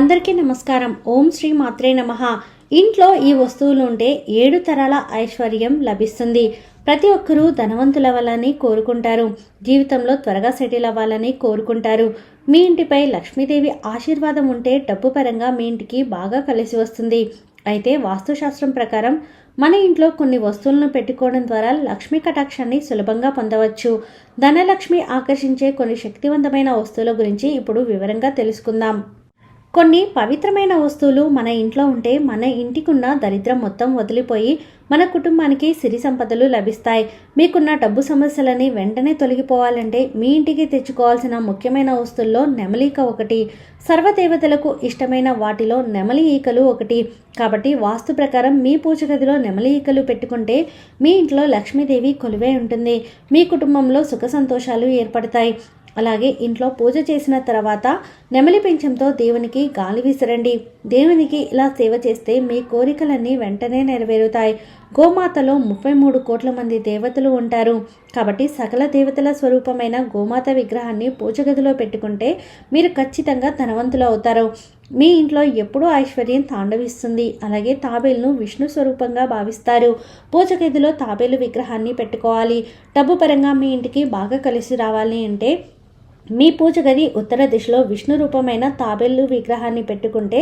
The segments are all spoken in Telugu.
అందరికీ నమస్కారం. ఓం శ్రీ మాత్రే నమ. ఇంట్లో ఈ వస్తువులు ఉంటే ఏడు తరాల ఐశ్వర్యం లభిస్తుంది. ప్రతి ఒక్కరూ ధనవంతులవ్వాలని కోరుకుంటారు. జీవితంలో త్వరగా సెటిల్ అవ్వాలని కోరుకుంటారు. మీ ఇంటిపై లక్ష్మీదేవి ఆశీర్వాదం ఉంటే డబ్బు పరంగా మీ ఇంటికి బాగా కలిసి వస్తుంది. అయితే వాస్తుశాస్త్రం ప్రకారం మన ఇంట్లో కొన్ని వస్తువులను పెట్టుకోవడం ద్వారా లక్ష్మీ కటాక్షాన్ని సులభంగా పొందవచ్చు. ధనలక్ష్మి ఆకర్షించే కొన్ని శక్తివంతమైన వస్తువుల గురించి ఇప్పుడు వివరంగా తెలుసుకుందాం. కొన్ని పవిత్రమైన వస్తువులు మన ఇంట్లో ఉంటే మన ఇంటికున్న దరిద్రం మొత్తం వదిలిపోయి మన కుటుంబానికి సిరి సంపదలు లభిస్తాయి. మీకున్న డబ్బు సమస్యలని వెంటనే తొలగిపోవాలంటే మీ ఇంటికి తెచ్చుకోవాల్సిన ముఖ్యమైన వస్తువుల్లో నెమలిక ఒకటి. సర్వదేవతలకు ఇష్టమైన వాటిలో నెమలి ఈకలు ఒకటి. కాబట్టి వాస్తు ప్రకారం మీ పూజ గదిలో నెమలి ఈకలు పెట్టుకుంటే మీ ఇంట్లో లక్ష్మీదేవి కొలువై ఉంటుంది. మీ కుటుంబంలో సుఖ సంతోషాలు ఏర్పడతాయి. అలాగే ఇంట్లో పూజ చేసిన తర్వాత నెమలి పెంచంతో దేవునికి గాలి విసరండి. దేవునికి ఇలా సేవ చేస్తే మీ కోరికలన్నీ వెంటనే నెరవేరుతాయి. గోమాతలో ముప్పై మూడు కోట్ల మంది దేవతలు ఉంటారు. కాబట్టి సకల దేవతల స్వరూపమైన గోమాత విగ్రహాన్ని పూజ గదిలో పెట్టుకుంటే మీరు ఖచ్చితంగా ధనవంతులు అవుతారు. మీ ఇంట్లో ఎప్పుడూ ఐశ్వర్యం తాండవిస్తుంది. అలాగే తాబేలును విష్ణు స్వరూపంగా భావిస్తారు. పూజ గదిలో తాబేలు విగ్రహాన్ని పెట్టుకోవాలి. డబ్బు పరంగా మీ ఇంటికి బాగా కలిసి రావాలి అంటే మీ పూజ గది ఉత్తర దిశలో విష్ణు రూపమైన తాబెల్లు విగ్రహాన్ని పెట్టుకుంటే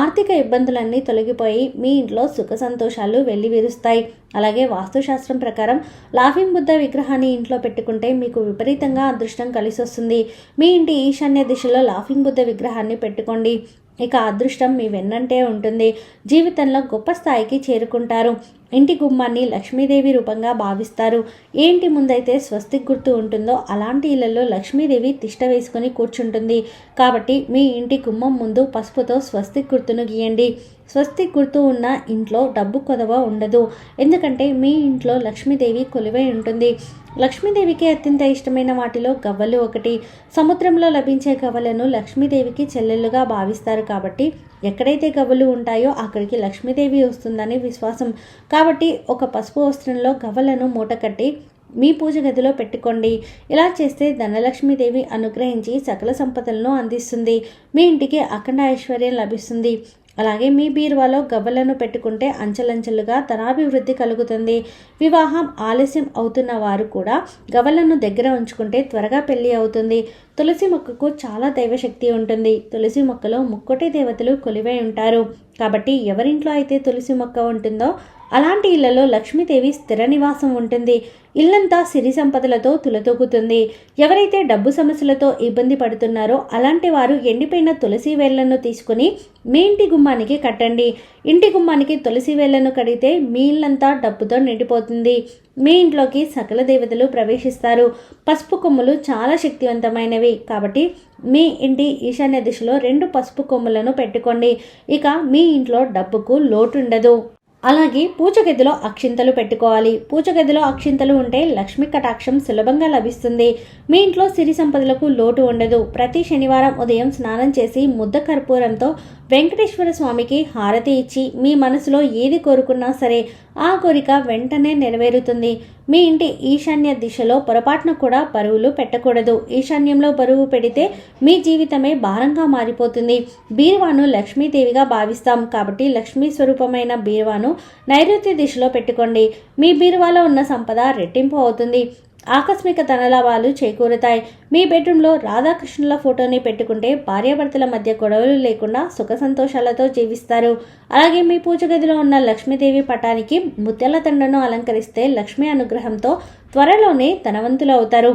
ఆర్థిక ఇబ్బందులన్నీ తొలగిపోయి మీ ఇంట్లో సుఖ సంతోషాలు వెల్లివిరుస్తాయి. అలాగే వాస్తుశాస్త్రం ప్రకారం లాఫింగ్ బుద్ధ విగ్రహాన్ని ఇంట్లో పెట్టుకుంటే మీకు విపరీతంగా అదృష్టం కలిసి వస్తుంది మీ ఇంటి ఈశాన్య దిశలో లాఫింగ్ బుద్ధ విగ్రహాన్ని పెట్టుకోండి. ఇక అదృష్టం మీ వెన్నంటే ఉంటుంది. జీవితంలో గొప్ప స్థాయికి చేరుకుంటారు. ఇంటి గుమ్మాన్ని లక్ష్మీదేవి రూపంగా భావిస్తారు. ఏంటి ముందైతే స్వస్తిక్ గుర్తు ఉంటుందో అలాంటి ఇళ్ళలో లక్ష్మీదేవి తిష్ట వేసుకొని కూర్చుంటుంది. కాబట్టి మీ ఇంటి గుమ్మం ముందు పసుపుతో స్వస్తిక్ గుర్తును గీయండి. స్వస్తిక్ గుర్తు ఉన్న ఇంట్లో డబ్బు కొదవ ఉండదు. ఎందుకంటే మీ ఇంట్లో లక్ష్మీదేవి కొలువై ఉంటుంది. లక్ష్మీదేవికి అత్యంత ఇష్టమైన వాటిలో గవ్వలు ఒకటి. సముద్రంలో లభించే గవ్వలను లక్ష్మీదేవికి చెల్లెలుగా భావిస్తారు కాబట్టి ఎక్కడైతే గవ్వలు ఉంటాయో అక్కడికి లక్ష్మీదేవి వస్తుందని విశ్వాసం. కాబట్టి ఒక పసుపు వస్త్రంలో గవ్వలను మూటకట్టి మీ పూజ గదిలో పెట్టుకోండి. ఇలా చేస్తే ధనలక్ష్మీదేవి అనుగ్రహించి సకల సంపదలను అందిస్తుంది. మీ ఇంటికి అఖండ ఐశ్వర్యం లభిస్తుంది. అలాగే మీ బీరువాలో గవ్వలను పెట్టుకుంటే అంచెలంచెలుగా ధనాభివృద్ధి కలుగుతుంది. వివాహం ఆలస్యం అవుతున్న వారు కూడా గవ్వలను దగ్గర ఉంచుకుంటే త్వరగా పెళ్ళి అవుతుంది. తులసి మొక్కకు చాలా దైవశక్తి ఉంటుంది. తులసి మొక్కలో ముక్కోటి దేవతలు కొలివై ఉంటారు. కాబట్టి ఎవరింట్లో అయితే తులసి మొక్క ఉంటుందో అలాంటి ఇళ్ళలో లక్ష్మీదేవి స్థిర నివాసం ఉంటుంది. ఇల్లంతా సిరి సంపదలతో తులతూగుతుంది. ఎవరైతే డబ్బు సమస్యలతో ఇబ్బంది పడుతున్నారో అలాంటి వారు ఎండిపోయిన తులసి వేళ్ళను తీసుకుని మీ ఇంటి గుమ్మానికి కట్టండి. ఇంటి గుమ్మానికి తులసి వేళ్ళను కడిగితే మీ ఇల్లంతా డబ్బుతో నిండిపోతుంది. మీ ఇంట్లోకి సకల దేవతలు ప్రవేశిస్తారు. పసుపు కొమ్ములు చాలా శక్తివంతమైనవి. కాబట్టి మీ ఇంటి ఈశాన్య దిశలో రెండు పసుపు కొమ్ములను పెట్టుకోండి. ఇక మీ ఇంట్లో డబ్బుకు లోటుండదు. అలాగే పూజ గదిలో అక్షింతలు పెట్టుకోవాలి. పూజ గదిలో అక్షింతలు ఉంటే లక్ష్మీ కటాక్షం సులభంగా లభిస్తుంది. మీ ఇంట్లో సిరి సంపదలకు లోటు ఉండదు. ప్రతి శనివారం ఉదయం స్నానం చేసి ముద్ద కర్పూరంతో వెంకటేశ్వర స్వామికి హారతి ఇచ్చి మీ మనసులో ఏది కోరుకున్నా సరే ఆ కోరిక వెంటనే నెరవేరుతుంది. మీ ఇంటి ఈశాన్య దిశలో పొరపాటున కూడా బరువులు పెట్టకూడదు. ఈశాన్యంలో బరువు పెడితే మీ జీవితమే భారంగా మారిపోతుంది. బీరువాను లక్ష్మీదేవిగా భావిస్తాం కాబట్టి లక్ష్మీ స్వరూపమైన బీరువాను నైరుతి దిశలో పెట్టుకోండి. మీ బీరువాలో ఉన్న సంపద రెట్టింపు అవుతుంది. ఆకస్మిక ధనలాభాలు చేకూరుతాయి. మీ బెడ్రూమ్లో రాధాకృష్ణుల ఫోటోని పెట్టుకుంటే భార్యాభర్తల మధ్య గొడవలు లేకుండా సుఖ సంతోషాలతో జీవిస్తారు. అలాగే మీ పూజ గదిలో ఉన్న లక్ష్మీదేవి పటానికి ముత్యాల తండను అలంకరిస్తే లక్ష్మీ అనుగ్రహంతో త్వరలోనే ధనవంతులు అవుతారు.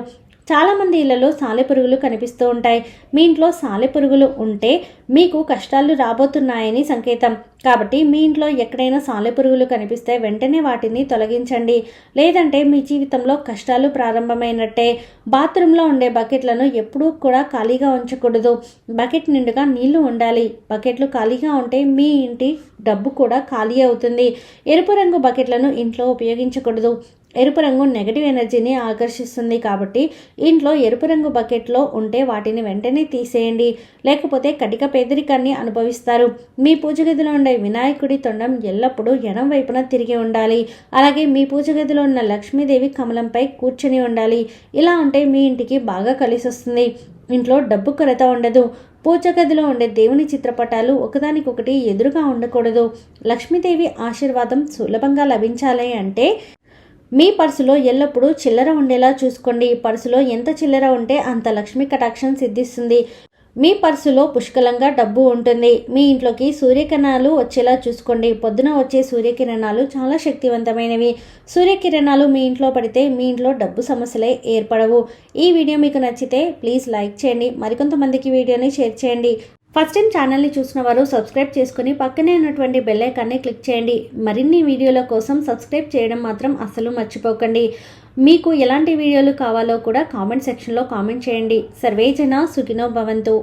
చాలామంది ఇళ్ళలో సాలెపురుగులు కనిపిస్తూ ఉంటాయి. మీ ఇంట్లో సాలెపురుగులు ఉంటే మీకు కష్టాలు రాబోతున్నాయని సంకేతం. కాబట్టి మీ ఇంట్లో ఎక్కడైనా సాలెపురుగులు కనిపిస్తే వెంటనే వాటిని తొలగించండి. లేదంటే మీ జీవితంలో కష్టాలు ప్రారంభమైనట్టే. బాత్రూంలో ఉండే బకెట్లను ఎప్పుడూ కూడా ఖాళీగా ఉంచకూడదు. బకెట్ నిండుగా నీళ్ళు ఉండాలి. బకెట్లు ఖాళీగా ఉంటే మీ ఇంటి డబ్బు కూడా ఖాళీ అవుతుంది. ఎరుపు రంగు బకెట్లను ఇంట్లో ఉపయోగించకూడదు. ఎరుపు రంగు నెగటివ్ ఎనర్జీని ఆకర్షిస్తుంది కాబట్టి ఇంట్లో ఎరుపు రంగు బకెట్లో ఉంటే వాటిని వెంటనే తీసేయండి. లేకపోతే కటిక పేదరికాన్ని అనుభవిస్తారు. మీ పూజ గదిలో ఉండే వినాయకుడి తొండం ఎల్లప్పుడూ ఎడం వైపున తిరిగి ఉండాలి. అలాగే మీ పూజ గదిలో ఉన్న లక్ష్మీదేవి కమలంపై కూర్చొని ఉండాలి. ఇలా ఉంటే మీ ఇంటికి బాగా కలిసి వస్తుంది. ఇంట్లో డబ్బు కొరత ఉండదు. పూజ గదిలో ఉండే దేవుని చిత్రపటాలు ఒకదానికొకటి ఎదురుగా ఉండకూడదు. లక్ష్మీదేవి ఆశీర్వాదం సులభంగా లభించాలి అంటే మీ పర్సులో ఎల్లప్పుడూ చిల్లర ఉండేలా చూసుకోండి. పర్సులో ఎంత చిల్లర ఉంటే అంత లక్ష్మీ కటాక్షం సిద్ధిస్తుంది. మీ పర్సులో పుష్కలంగా డబ్బు ఉంటుంది. మీ ఇంట్లోకి సూర్యకిరణాలు వచ్చేలా చూసుకోండి. పొద్దున వచ్చే సూర్యకిరణాలు చాలా శక్తివంతమైనవి. సూర్యకిరణాలు మీ ఇంట్లో పడితే మీ ఇంట్లో డబ్బు సమస్యలే ఏర్పడవు. ఈ వీడియో మీకు నచ్చితే ప్లీజ్ లైక్ చేయండి. మరికొంతమందికి వీడియోని షేర్ చేయండి. ఫస్ట్ టైం ఛానల్ని చూసిన వారు సబ్స్క్రైబ్ చేసుకుని పక్కనే ఉన్నటువంటి బెల్లైకాన్ని క్లిక్ చేయండి. మరిన్ని వీడియోల కోసం సబ్స్క్రైబ్ చేయడం మాత్రం అస్సలు మర్చిపోకండి. మీకు ఎలాంటి వీడియోలు కావాలో కూడా కామెంట్ సెక్షన్లో కామెంట్ చేయండి. సర్వేజన సుఖినో భవంతు.